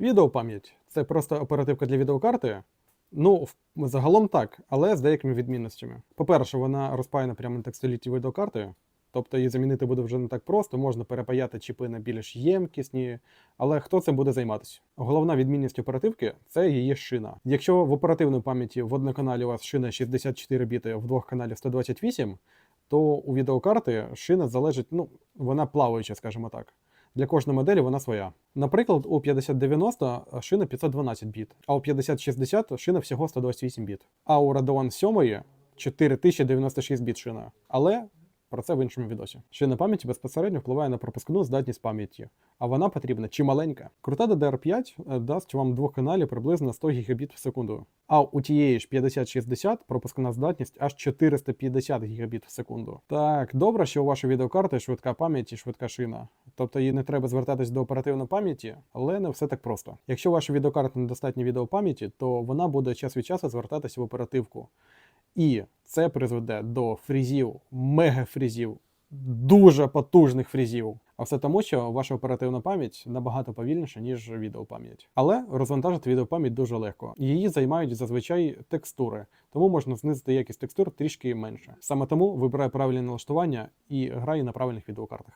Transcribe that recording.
Відеопам'ять це просто оперативка для відеокарти. Ну, загалом так, але з деякими відмінностями. По-перше, вона розпаяна прямо на текстоліті відеокарти, тобто її замінити буде вже не так просто, можна перепаяти чіпи на більш ємкісні, але хто цим буде займатися? Головна відмінність оперативки це її шина. Якщо в оперативній пам'яті в одноканалі у вас шина 64 біти, в двох каналів 128, то у відеокарти шина залежить, ну, вона плаваюча, скажімо так. Для кожної моделі вона своя. Наприклад, у 5090 шина 512 біт, а у 5060 шина всього 128 біт. А у Radeon 7 4096 біт шина. Але про це в іншому відосі. Шина пам'яті безпосередньо впливає на пропускну здатність пам'яті, а вона потрібна чималенька. Крута DDR5 е, дасть вам двох каналів приблизно 100 Гбіт в секунду. А у тієї ж 5060 пропускна здатність аж 450 Гбіт в секунду. Так, добре, що у вашої відеокарти швидка пам'ять і швидка шина. Тобто їй не треба звертатись до оперативної пам'яті, але не все так просто. Якщо у вашої відеокарти недостатньо відеопам'яті, то вона буде час від часу звертатися в оперативку. І це призведе до фрізів, мегафрізів, дуже потужних фрізів. А все тому, що ваша оперативна пам'ять набагато повільніша, ніж відеопам'ять. Але розвантажити відеопам'ять дуже легко. Її займають зазвичай текстури, тому можна знизити якість текстур трішки менше. Саме тому вибирай правильне налаштування і грай на правильних відеокартах.